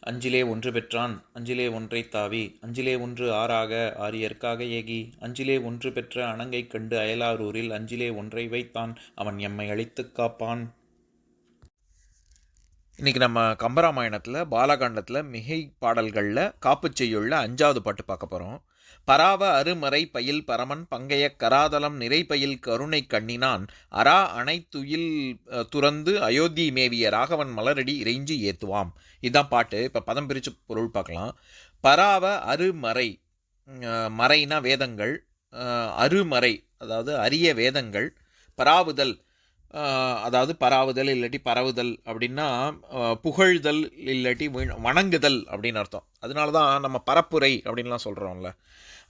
அஞ்சிலே ஒன்று பெற்றான் அஞ்சிலே ஒன்றை தாவி அஞ்சிலே ஒன்று ஆறாக ஆரியர்க்காக ஏகி அஞ்சிலே ஒன்று பெற்ற அணங்கைக் கண்டு அயலாரூரில் அஞ்சிலே ஒன்றை வைத்தான் அவன் எம்மை அழித்துக் காப்பான். இன்றைக்கி நம்ம கம்பராமாயணத்தில் பாலகாண்டத்தில் மிகை பாடல்களில் காப்புச் செய்யுள்ள அஞ்சாவது பாட்டு பார்க்க போகிறோம் பராவ அருமறை பயில் பரமன் பங்கைய கராதலம் நிறைப்பயில் கருணை கண்ணினான். அரா அனைத்துயில் துறந்து அயோத்தி மேவிய ராகவன் மலரடி இறைஞ்சி ஏத்துவாம். இதுதான் பாட்டு. இப்போ பதம் பிரித்து பொருள் பார்க்கலாம். பராவ அருமறை மறைனா வேதங்கள் அருமறை அதாவது அரிய வேதங்கள் பராவுதல் அதாவது பராவுதல் இல்லாட்டி பரவுதல் அப்படின்னா புகழ்தல் இல்லாட்டி வணங்குதல் அப்படின்னு அர்த்தம். அதனால தான் நம்ம பரப்புரை அப்படின்லாம் சொல்கிறோம்ல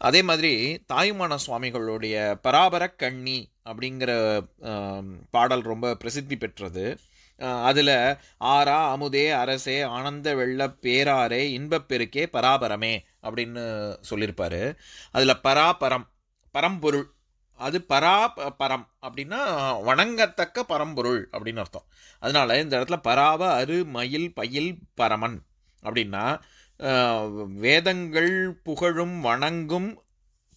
அதே மாதிரி தாயுமான சுவாமிகளுடைய பராபர கண்ணி அப்படிங்கிற பாடல் ரொம்ப பிரசித்தி பெற்றது. அதில் ஆரா அமுதே அரசே ஆனந்த வெள்ள பேராரே இன்பப்பெருக்கே பராபரமே அப்படின்னு சொல்லியிருப்பார் அதில் பராபரம் பரம்பொருள் அது பரா ப- பரம் அப்படின்னா வணங்கத்தக்க பரம்பொருள் அப்படின்னு அர்த்தம். அதனால இந்த இடத்துல பராவ அரு மயில் பயில் பரமன் அப்படின்னா வேதங்கள் புகழும் வணங்கும்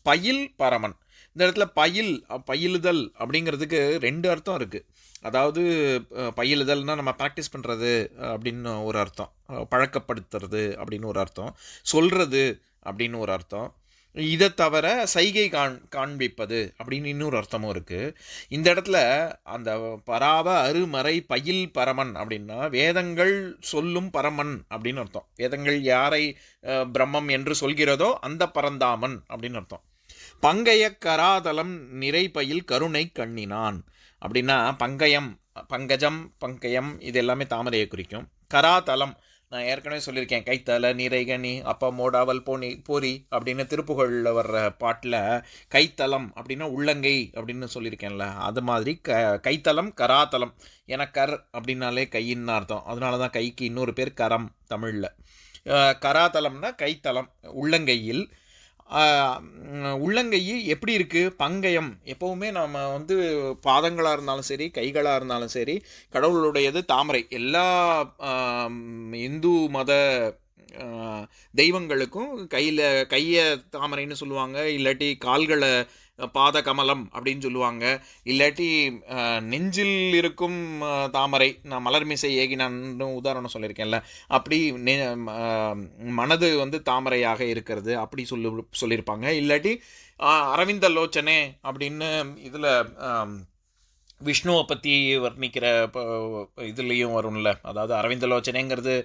பயில் பரமன். இந்த இடத்துல பயில் பயிலுதல் அப்படிங்கிறதுக்கு ரெண்டு அர்த்தம் இருக்குது அதாவது பயிலுதல்னால் பயிலுதல்னா நம்ம ப்ராக்டிஸ் பண்ணுறது அப்படின்னு ஒரு அர்த்தம். பழக்கப்படுத்துறது அப்படின்னு ஒரு அர்த்தம். சொல்கிறது அப்படின்னு ஒரு அர்த்தம். இதை தவிர சைகை காண் காண்பிப்பது அப்படின்னு இன்னொரு அர்த்தமும் இருக்குது இந்த இடத்துல அந்த பராவ அருமறை பயில் பரமன் அப்படின்னா வேதங்கள் சொல்லும் பரமன் அப்படின்னு அர்த்தம். வேதங்கள் யாரை பிரம்மம் என்று சொல்கிறதோ அந்த பரந்தாமன் அப்படின்னு அர்த்தம். பங்கைய கராதலம் நிறைபயில் கருணை கண்ணினான் அப்படின்னா பங்கயம் பங்கஜம் பங்கயம் இது எல்லாமே தாமரையை குறிக்கும். கராதலம் நான் ஏற்கனவே சொல்லியிருக்கேன் கைத்தல நீரைகனி அப்பா மோடாவல் போனி போரி அப்படின்னு திருப்புகழில் வர்ற பாட்டில் கைத்தலம் அப்படின்னா உள்ளங்கை அப்படின்னு சொல்லியிருக்கேன்ல. அது மாதிரி க கைத்தலம் கராத்தலம் ஏன்னா கர் அப்படின்னாலே கையின்னு அர்த்தம். அதனால தான் கைக்கு இன்னொரு பேர் கரம் தமிழில். கராத்தலம்னா கைத்தலம் உள்ளங்கையில் உள்ளங்கை எப்படி இருக்குது பங்கயம். எப்போவுமே நம்ம வந்து பாதங்களாக இருந்தாலும் சரி கைகளாக இருந்தாலும் சரி கடவுளுடையது தாமரை. எல்லா இந்து மத தெய்வங்களுக்கும் கையில் கையை தாமரைன்னு சொல்லுவாங்க. இல்லாட்டி கால்களை பாத கமலம் அப்படின்னு சொல்லுவாங்க. இல்லாட்டி நெஞ்சில் இருக்கும் தாமரை நான் மலர்மிசை ஏகினான்னு உதாரணம் சொல்லியிருக்கேன்ல. அப்படி நெ- மனது வந்து தாமரையாக இருக்கிறது அப்படி சொல்லு சொல்லியிருப்பாங்க. இல்லாட்டி அரவிந்த லோச்சனே அப்படின்னு இதில் விஷ்ணுவை பற்றி வர்ணிக்கிற ப- இதுலேயும் வரும்ல. அதாவது அரவிந்தலோச்சனைங்கிறது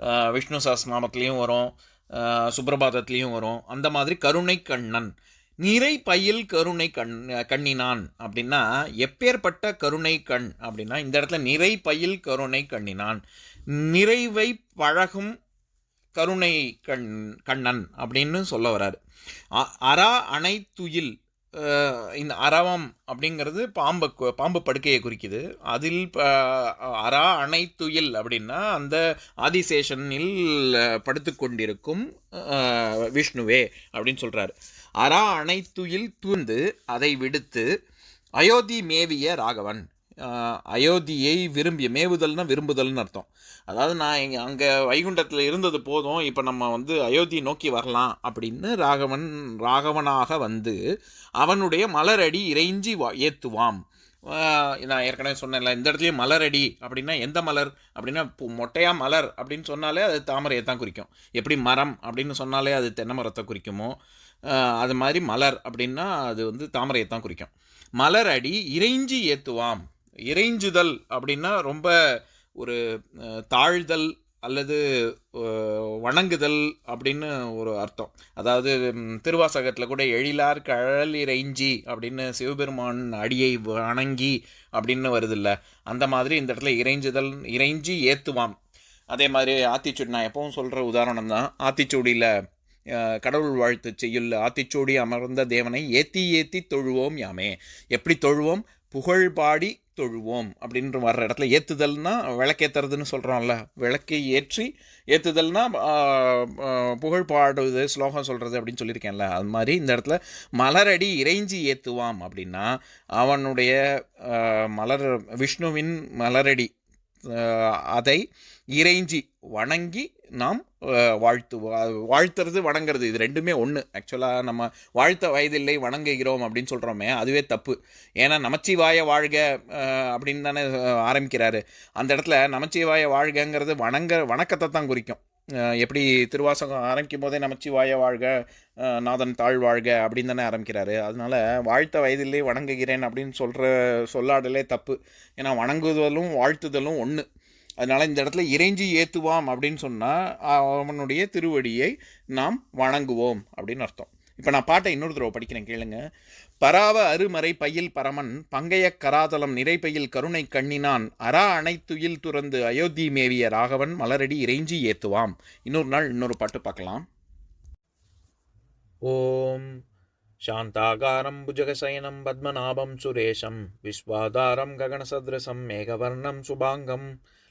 ஆஹ், விஷ்ணு சாஸ்நாமத்துலேயும் வரும் சுப்பிரபாதத்துலேயும் சுப்ரபாதத்துலேயும் வரும். அந்த மாதிரி கருணை கண்ணன் நிறை பயில் கருணை கண் கண்ணினான் அப்படின்னா எப்பேற்பட்ட கருணை கண் அப்படின்னா இந்த இடத்துல நிறை பயில் கருணை கண்ணினான். நிறைவை பழகும் கருணை கண் கண்ணன் அப்படின்னு சொல்ல வர்றாரு. அ- அரா அனைத்துயில் இந்த அரவம் அப்படிங்கிறது பாம்பை பாம்பு படுக்கையை குறிக்குது. அதில் ப- அரா அனைத்துயில் அப்படின்னா அந்த ஆதிசேஷனில் படுத்து கொண்டிருக்கும் விஷ்ணுவே அப்படின்னு சொல்கிறாரு அரா அனைத்துயில் தூந்து அதை விடுத்து அயோத்தி மேவிய ராகவன். அயோத்தியை விரும்பிய மேவுதல்னா விரும்புதல்னு அர்த்தம். அதாவது நான் இங்கே அங்கே வைகுண்டத்தில் இருந்தது போதும் இப்போ நம்ம வந்து அயோத்தியை நோக்கி வரலாம் அப்படின்னு ராகவன் ராகவனாக வந்து அவனுடைய மலரடி இறைஞ்சி வா ஏத்துவாம். நான் ஏற்கனவே சொன்னேன்ல இந்த இடத்துலையும் மலரடி அப்படின்னா எந்த மலர்? அப்படின்னா மொட்டையாக மலர் அப்படின்னு சொன்னாலே அது தாமரையை தான் குறிக்கும். எப்படி மரம் அப்படின்னு சொன்னாலே அது தென்னை மரத்தை குறிக்குமோ அது மாதிரி மலர் அப்படின்னா அது வந்து தாமரையை தான் குறிக்கும். மலரடி இறைஞ்சி ஏற்றுவாம் இறைஞ்சுதல் அப்படின்னா ரொம்ப ஒரு தாழ்தல் அல்லது வணங்குதல் அப்படின்னு ஒரு அர்த்தம். அதாவது திருவாசகத்தில் கூட எழிலார் கழல் இறைஞ்சி அப்படின்னு சிவபெருமான் அடியை வணங்கி அப்படின்னு வருதில்ல. அந்த மாதிரி இந்த இடத்துல இறைஞ்சுதல் இறைஞ்சி ஏற்றுவாம் அதே மாதிரி ஆத்திச்சூடி நான் எப்பவும் சொல்கிற உதாரணம் தான் ஆத்திச்சூடியில் கடவுள் வாழ்த்து செய்யுள்ள ஆத்திச்சூடி அமர்ந்த தேவனை ஏத்தி ஏத்தி தொழுவோம் யாமே. எப்படி தொழுவோம்? புகழ் பாடி தொழுவோம் அப்படின்ற வர்ற இடத்துல ஏற்றுதல்னா விளக்கேற்றுறதுன்னு சொல்கிறோம்ல விளக்கை ஏற்றி ஏற்றுதல்னா புகழ் பாடுவது ஸ்லோகம் சொல்கிறது அப்படின்னு சொல்லியிருக்கேன்ல. அது மாதிரி இந்த இடத்துல மலரடி இறைஞ்சி ஏற்றுவாம் அப்படின்னா அவனுடைய மலர் விஷ்ணுவின் மலரடி அதை இறைஞ்சி வணங்கி நாம் வாழ்த்து வாழ்த்துறது வணங்குறது. இது ரெண்டுமே ஒன்று ஆக்சுவலாக நம்ம வாழ்த்த வயதில்லை வணங்குகிறோம் அப்படின்னு சொல்கிறோமே அதுவே தப்பு. ஏன்னா நமச்சிவாய வாழ்க அப்படின்னு தானே ஆரம்பிக்கிறாரு. அந்த இடத்துல நமச்சிவாய வாழ்கங்கிறது வணங்க வணக்கத்தை தான் குறிக்கும். எப்படி திருவாசகம் ஆரம்பிக்கும் போதே நமச்சிவாய வாழ்க நாதன் தாழ் வாழ்க அப்படின்னு தானே ஆரம்பிக்கிறாரு. அதனால வாழ்த்த வயதிலே வணங்குகிறேன் அப்படின்னு சொல்கிற சொல்லாடலே தப்பு. ஏன்னா வணங்குதலும் வாழ்த்துதலும் ஒன்று அதனால் இந்த இடத்துல இறைஞ்சி ஏற்றுவாம் அப்படின்னு சொன்னால் அவனுடைய திருவடியை நாம் வணங்குவோம் அப்படின்னு அர்த்தம். இப்போ நான் பாட்டை இன்னொரு தடவை படிக்கிறேன் கேளுங்க பராவ அருமறை பையில் பரமன் பங்கைய கராதலம் நிறைப்பையில் கருணை கண்ணினான் அரா அனைத்துயில் துறந்து அயோத்தி மேவிய ராகவன் மலரடி இறைஞ்சி ஏத்துவாம் இன்னொரு நாள் இன்னொரு பாட்டு பார்க்கலாம் ஓம் शान्ताकारं भुजगशयनं पद्मनाभं सुरेशं विश्वाधारं गगनसदृशं मेघवर्णं शुभाङ्गं